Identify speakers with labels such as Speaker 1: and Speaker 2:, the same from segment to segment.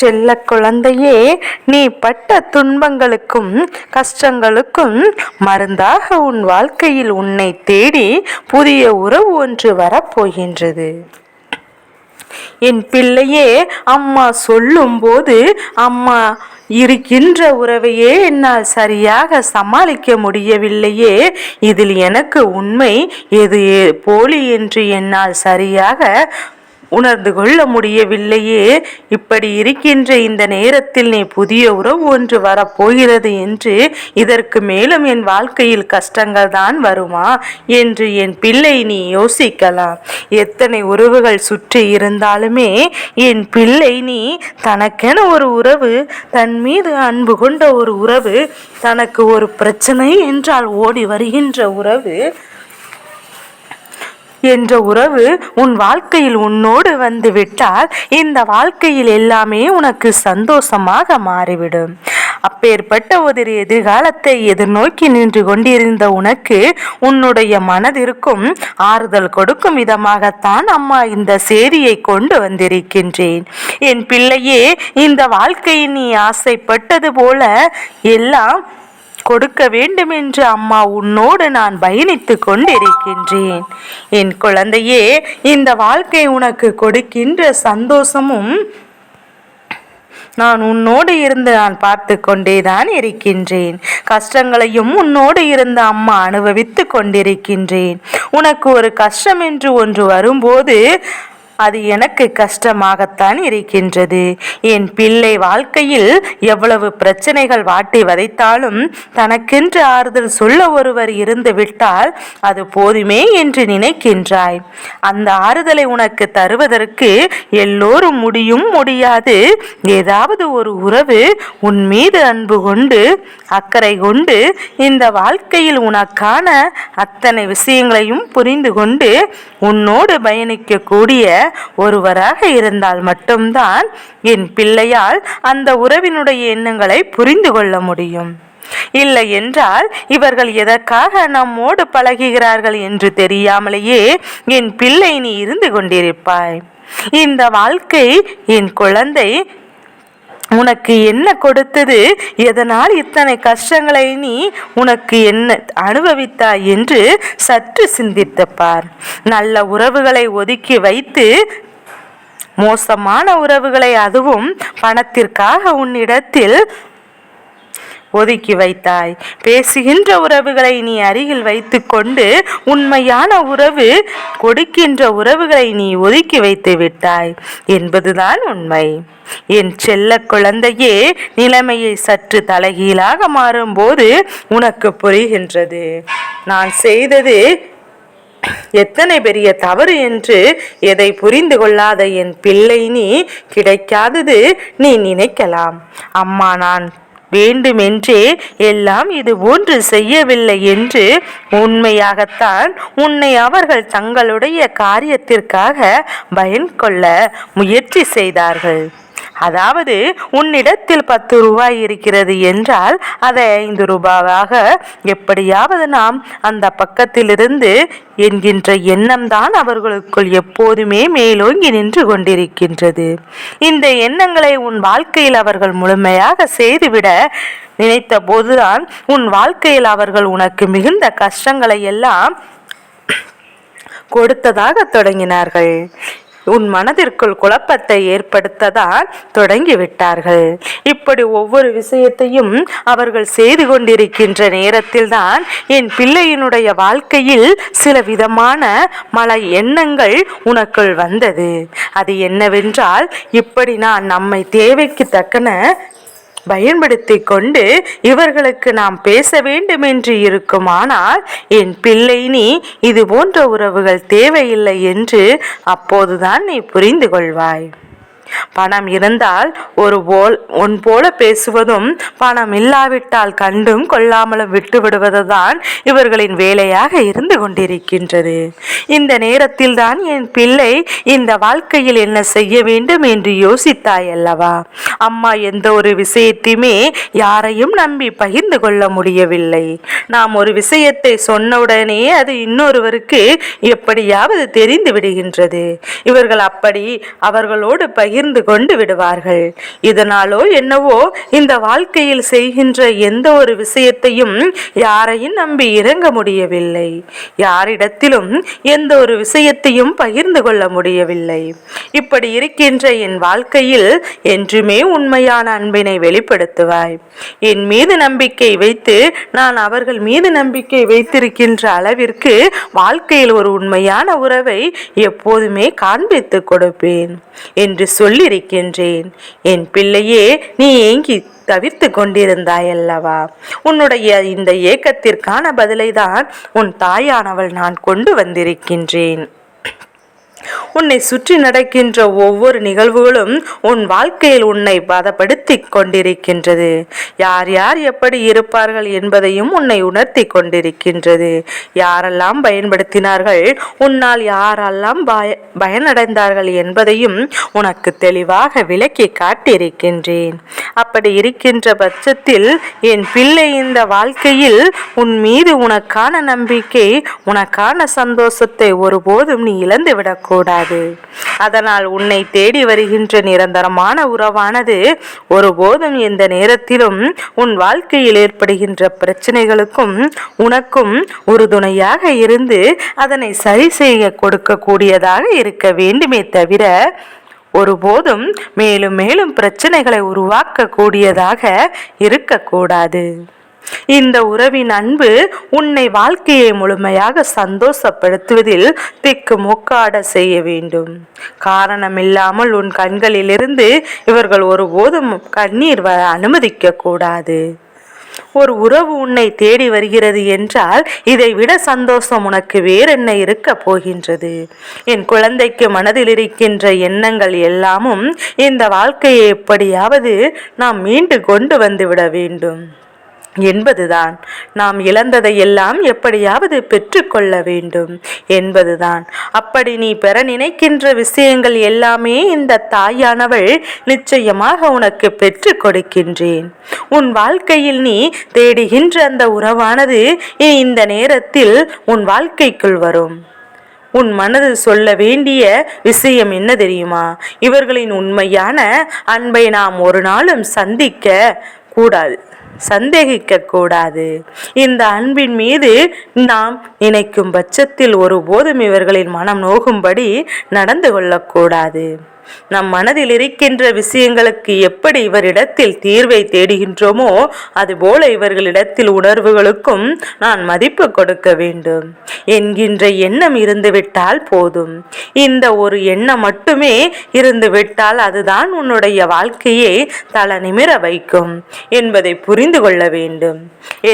Speaker 1: செல்ல குழந்தையே நீ பட்ட துன்பங்களுக்கும் கஷ்டங்களுக்கும் மருந்தாக உன் வாழ்க்கையில் உன்னை தேடி புதிய உறவு ஒன்று வரப்போகின்றது என் பிள்ளையே அம்மா சொல்லும் போது அம்மா இருக்கின்ற உறவையே என்னால் சரியாக சமாளிக்க முடியவில்லையே இதில் எனக்கு உண்மை எது போலி என்று என்னால் சரியாக உணர்ந்து கொள்ள முடியவில்லையே இப்படி இருக்கின்ற இந்த நேரத்தில் நீ புதிய உறவு ஒன்று வரப்போகிறது என்று இதற்கு மேலும் என் வாழ்க்கையில் கஷ்டங்கள் தான் வருமா என்று என் பிள்ளை நீ யோசிக்கலாம் எத்தனை உறவுகள் சுற்றி இருந்தாலுமே என் பிள்ளை நீ தனக்கென ஒரு உறவு தன் மீது அன்பு கொண்ட ஒரு உறவு தனக்கு ஒரு பிரச்சனை என்றால் ஓடி வருகின்ற உறவு என்ற உறவு உன் வாழ்க்கையில் உன்னோடு வந்து விட்டால் இந்த வாழ்க்கையில் எல்லாமே உனக்கு சந்தோஷமாக மாறிவிடும் அப்பேற்பட்ட ஒரு எதிர்காலத்தை எதிர்நோக்கி நின்று கொண்டிருந்த உனக்கு உன்னுடைய மனதிற்கும் ஆறுதல் கொடுக்கும் விதமாகத்தான் அம்மா இந்த செய்தியை கொண்டு வந்திருக்கின்றேன் என் பிள்ளையே இந்த வாழ்க்கையை நீ ஆசைப்பட்டது போல எல்லாம் கொடுக்க வேண்டுமென்று அம்மா உன்னோடு நான் பயணித்து கொண்டிருக்கின்றேன் என் குழந்தையே இந்த வாழ்க்கை உனக்கு கொடுக்கின்ற சந்தோஷமும் நான் உன்னோடு இருந்து நான் பார்த்து கொண்டேதான் இருக்கின்றேன் கஷ்டங்களையும் உன்னோடு இருந்து அம்மா அனுபவித்து கொண்டிருக்கின்றேன் உனக்கு ஒரு கஷ்டம் என்று ஒன்று வரும்போது அது எனக்கு கஷ்டமாகத்தான் இருக்கின்றது என் பிள்ளை வாழ்க்கையில் எவ்வளவு பிரச்சனைகள் வாட்டி வதைத்தாலும் தனக்கென்று ஆறுதல் சொல்ல ஒருவர் இருந்து விட்டால் அது போதுமே என்று நினைக்கின்றாய் அந்த ஆறுதலை உனக்கு தருவதற்கு எல்லோரும் முடியும் முடியாது ஏதாவது ஒரு உறவு உன் மீது அன்பு கொண்டு அக்கறை கொண்டு இந்த வாழ்க்கையில் உனக்கான அத்தனை விஷயங்களையும் புரிந்து கொண்டு உன்னோடு பயணிக்கக்கூடிய ஒருவராக இருந்தால் மட்டும்தான் என் பிள்ளையால் அந்த உறவினுடைய எண்ணங்களை புரிந்து கொள்ள முடியும் இல்லை என்றால் இவர்கள் எதற்காக நம்மோடு பழகுகிறார்கள் என்று தெரியாமலேயே என் பிள்ளை நீ இருந்து கொண்டிருப்பாய் இந்த வாழ்க்கை என் குழந்தை உனக்கு என்ன கொடுத்தது எதனால் இத்தனை கஷ்டங்களை நீ உனக்கு என்ன அனுபவித்தாய் என்று சற்று சிந்தித்தப்பார் நல்ல உறவுகளை ஒதுக்கி வைத்து மோசமான உறவுகளை அதுவும் பணத்திற்காக உன்னிடத்தில் ஒதுக்கி வைத்தாய் பேசுகின்ற உறவுகளை நீ அருகில் வைத்துக்கொண்டு உண்மையான உறவு கொடுக்கின்ற உறவுகளை நீ ஒதுக்கி வைத்து விட்டாய் என்பதுதான் உண்மை என் செல்ல குழந்தையே நிலைமையை சற்று தலைகீழாக மாறும்போது உனக்கு புரிகின்றது நான் செய்தது எத்தனை பெரிய தவறு என்று எதை புரிந்து கொள்ளாத என் பிள்ளை நீ கிடைக்காதது நீ நினைக்கலாம் அம்மா நான் வேண்டுமென்றே எல்லாம் இது ஒன்று செய்யவில்லை என்று உண்மையாகத்தான் உன்னை அவர்கள் தங்களுடைய காரியத்திற்காக பயன் கொள்ள முயற்சி செய்தார்கள் அதாவது உன்னிடத்தில் பத்து ரூபாய் இருக்கிறது என்றால் அதை ஐந்து ரூபாவாக எப்படியாவது நாம் அந்த பக்கத்திலிருந்து என்கின்ற எண்ணம்தான் அவர்களுக்குள் எப்போதுமே மேலோங்கி நின்று கொண்டிருக்கின்றது இந்த எண்ணங்களை உன் வாழ்க்கையில் அவர்கள் முழுமையாக செய்துவிட நினைத்த போதுதான் உன் வாழ்க்கையில் அவர்கள் உனக்கு மிகுந்த கஷ்டங்களை எல்லாம் கொடுத்ததாக தொடங்கினார்கள் உன் மனதிற்குள் குழப்பத்தை ஏற்படுத்ததால் தொடங்கிவிட்டார்கள் இப்படி ஒவ்வொரு விஷயத்தையும் அவர்கள் செய்து கொண்டிருக்கின்ற நேரத்தில்தான் என் பிள்ளையினுடைய வாழ்க்கையில் சில விதமான மல எண்ணங்கள் உனக்குள் வந்தது அது என்னவென்றால் இப்படி நான் நம்மை தேவைக்கு தக்கன பயன்படுத்தி கொண்டு இவர்களுக்கு நாம் பேச வேண்டும் என்று இருக்குமானால் என் பிள்ளை நீ இது போன்ற உறவுகள் தேவையில்லை என்று அப்போதுதான் நீ புரிந்து கொள்வாய் பணம் இருந்தால் ஒரு போல் உன் போல பேசுவதும் பணம் இல்லாவிட்டால் கண்டும் கொள்ளாமலும் விட்டு விடுவதுதான் இவர்களின் வேலையாக இருந்து கொண்டிருக்கின்றது இந்த நேரத்தில் தான் என் பிள்ளை இந்த வாழ்க்கையில் என்ன செய்ய வேண்டும் என்று யோசித்தாய் அல்லவா அம்மா எந்த ஒரு விஷயத்தையுமே யாரையும் நம்பி பகிர்ந்து கொள்ள முடியவில்லை நாம் ஒரு விஷயத்தை சொன்னவுடனே அது இன்னொருவருக்கு எப்படியாவது தெரிந்து விடுகின்றது இவர்கள் அப்படி அவர்களோடு பகிர்ந்து பகிர்ந்து கொண்டு விடுவார்கள் இதனாலோ என்னவோ இந்த வாழ்க்கையில் செய்கின்ற எந்த ஒரு விஷயத்தையும் யாரையும் நம்பி இறங்க முடியவில்லை யாரிடத்திலும் எந்த ஒரு விஷயத்தையும் பகிர்ந்து கொள்ள முடியவில்லை இப்படி இருக்கின்ற என் வாழ்க்கையில் என்றுமே உண்மையான அன்பினை வெளிப்படுத்துவாய் என் மீது நம்பிக்கை வைத்து நான் அவர்கள் மீது நம்பிக்கை வைத்திருக்கின்ற அளவிற்கு வாழ்க்கையில் ஒரு உண்மையான உறவை எப்போதுமே காண்பித்து கொடுப்பேன் என்று சொல்லியிருக்கின்றேன் என் பிள்ளையே நீ ஏங்கி தவிர்த்து கொண்டிருந்தாயல்லவா உன்னுடைய இந்த ஏக்கத்திற்கான பதிலை தான் உன் தாயானவள் நான் கொண்டு வந்திருக்கின்றேன் உன்னை சுற்றி நடக்கின்ற ஒவ்வொரு நிகழ்வுகளும் உன் வாழ்க்கையில் உன்னை பதப்படுத்தி கொண்டிருக்கின்றது யார் யார் எப்படி இருப்பார்கள் என்பதையும் உன்னை உணர்த்தி கொண்டிருக்கின்றது யாரெல்லாம் பயன்படுத்தினார்கள் உன்னால் யாரெல்லாம் பய பயனடைந்தார்கள் என்பதையும் உனக்கு தெளிவாக விளக்கி காட்டியிருக்கின்றேன் அப்படி இருக்கின்ற பட்சத்தில் என் பிள்ளை இந்த வாழ்க்கையில் உன் மீது உனக்கான நம்பிக்கை உனக்கான சந்தோஷத்தை ஒருபோதும் நீ இழந்துவிடக்கூடாது கூடாது அதனால் உன்னை தேடி வருகின்ற நிரந்தரமான உறவானது ஒருபோதும் எந்த நேரத்திலும் உன் வாழ்க்கையில் ஏற்படுகின்ற பிரச்சனைகளுக்கும் உனக்கும் உறுதுணையாக இருந்து அதனை சரி செய்ய கொடுக்கக்கூடியதாக இருக்க வேண்டுமே தவிர ஒருபோதும் மேலும் மேலும் பிரச்சனைகளை உருவாக்கக்கூடியதாக இருக்கக்கூடாது இந்த உறவின் அன்பு உன்னை வாழ்க்கையை முழுமையாக சந்தோஷப்படுத்துவதில் திக்கு முக்காட செய்ய வேண்டும் காரணமில்லாமல் உன் கண்களிலிருந்து இவர்கள் ஒருபோதும் கண்ணீர் வர அனுமதிக்க கூடாது ஒரு உறவு உன்னை தேடி வருகிறது என்றால் இதை விட சந்தோஷம் உனக்கு வேறென்ன இருக்க போகின்றது என் குழந்தைக்கு மனதில் இருக்கின்ற எண்ணங்கள் எல்லாமும் இந்த வாழ்க்கையை எப்படியாவது நாம் மீண்டு கொண்டு வந்துவிட வேண்டும் என்பதுதான் நாம் இழந்ததை எல்லாம் எப்படியாவது பெற்றுக்கொள்ள வேண்டும் என்பதுதான் அப்படி நீ பெற நினைக்கின்ற விஷயங்கள் எல்லாமே இந்த தாயானவள் நிச்சயமாக உனக்கு பெற்று கொடுக்கின்றேன் உன் வாழ்க்கையில் நீ தேடுகின்ற அந்த உறவானது இந்த நேரத்தில் உன் வாழ்க்கைக்குள் வரும் உன் மனது சொல்ல வேண்டிய விஷயம் என்ன தெரியுமா இவர்களின் உண்மையான அன்பை நாம் ஒரு நாளும் சந்திக்க கூடாது சந்தேகிக்க கூடாது இந்த அன்பின் மீது நாம் நினைக்கும் பட்சத்தில் ஒருபோதும் இவர்களின் மனம் நோகும்படி நடந்து கொள்ளக்கூடாது நம் மனதில் இருக்கின்ற விஷயங்களுக்கு எப்படி இவரிடத்தில் தீர்வை தேடுகின்றோமோ அதுபோல இவர்களிடத்தில் உணர்வுகளுக்கும் நான் மதிப்பு கொடுக்க வேண்டும் என்கின்ற எண்ணம் இருந்துவிட்டால் போதும் இந்த ஒரு எண்ணம் மட்டுமே இருந்துவிட்டால் அதுதான் உன்னுடைய வாழ்க்கையை தல நிமிர வைக்கும் என்பதை புரிந்து கொள்ள வேண்டும்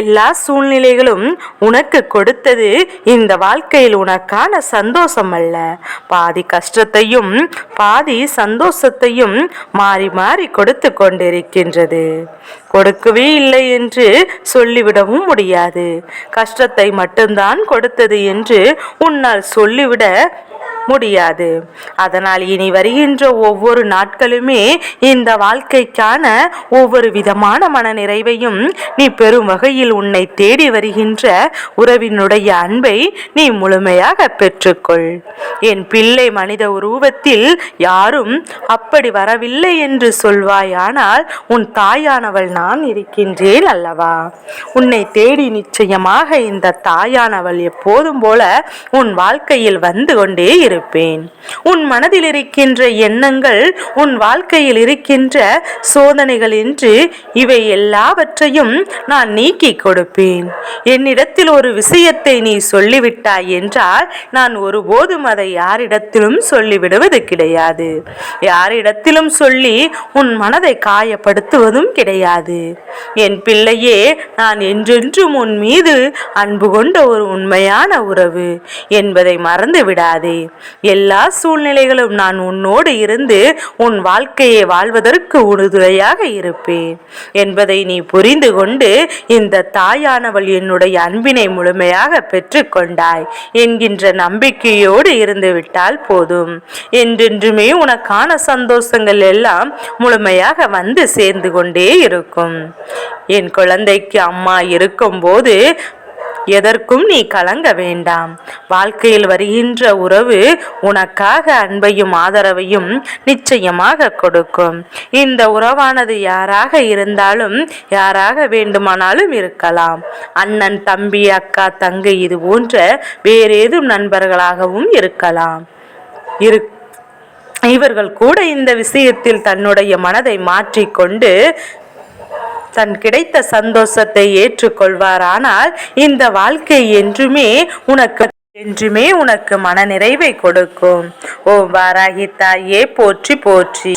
Speaker 1: எல்லா சூழ்நிலைகளும் உனக்கு கொடுத்தது இந்த வாழ்க்கையில் உனக்கான சந்தோஷம் அல்ல பாதி கஷ்டத்தையும் பாதி சந்தோஷத்தையும் மாறி மாறி கொடுத்து கொண்டிருக்கின்றது கொடுக்கவே இல்லை என்று சொல்லிவிடவும் முடியாது கஷ்டத்தை மட்டும்தான் கொடுத்தது என்று உன்னால் சொல்லிவிட முடியாது அதனால் இனி வருகின்ற ஒவ்வொரு நாட்களுமே இந்த வாழ்க்கைக்கான ஒவ்வொரு விதமான மனநிறைவையும் நீ பெரும் வகையில் உன்னை தேடி வருகின்ற உறவினுடைய அன்பை நீ முழுமையாக பெற்றுக்கொள் என் பிள்ளை மனித உருவத்தில் யாரும் அப்படி வரவில்லை என்று சொல்வாயானால் உன் தாயானவள் நான் இருக்கின்றேன் அல்லவா உன்னை தேடி நிச்சயமாக இந்த தாயானவள் எப்போதும் போல உன் வாழ்க்கையில் வந்து கொண்டே கொண்டிருப்பேன் உன் மனதில் இருக்கின்ற எண்ணங்கள் உன் வாழ்க்கையில் இருக்கின்ற சோதனைகள் என்று இவை எல்லாவற்றையும் நான் நீக்கி கொடுப்பேன் என்னிடத்தில் ஒரு விஷயத்தை நீ சொல்லிவிட்டாய் என்றால் நான் ஒருபோதும் அதை யாரிடத்திலும் சொல்லிவிடுவது கிடையாது யாரிடத்திலும் சொல்லி உன் மனதை காயப்படுத்துவதும் கிடையாது என் பிள்ளையே நான் என்றென்றும் உன் மீது அன்பு கொண்ட ஒரு உண்மையான உறவு என்பதை மறந்து விடாதே எல்லா சூழ்நிலைகளும் நான் உன்னோடு இருந்து உன் வாழ்க்கையை வாழ்வதற்கு உறுதுணையாக இருப்பேன் என்பதை நீ புரிந்து கொண்டு இந்த தாயானவள் என்னுடைய அன்பினை முழுமையாக பெற்றுக்கொண்டாய் என்கின்ற நம்பிக்கையோடு இருந்து விட்டால் போதும் என்றென்றுமே உனக்கான சந்தோஷங்கள் எல்லாம் முழுமையாக வந்து சேர்ந்து கொண்டே இருக்கும் என் குழந்தைக்கு அம்மா இருக்கும்போது எதற்கும் நீ கலங்க வேண்டாம் வாழ்க்கையில் வருகின்ற உறவு உனக்காக அன்பையும் ஆதரவையும் நிச்சயமாக கொடுக்கும் இந்த உறவானது யாராக இருந்தாலும் யாராக வேண்டுமானாலும் இருக்கலாம் அண்ணன் தம்பி அக்கா தங்கை இது போன்ற வேறேதும் நண்பர்களாகவும் இருக்கலாம் இரு இவர்கள் கூட இந்த விஷயத்தில் தன்னுடைய மனதை மாற்றிக்கொண்டு தன் கிடைத்த சந்தோஷத்தை ஏற்றுக்கொள்வாரானால் இந்த வாழ்க்கை என்றுமே உனக்கு என்றுமே உனக்கு மன நிறைவை கொடுக்கும் ஓ வாராகி தாயே போற்றி போற்றி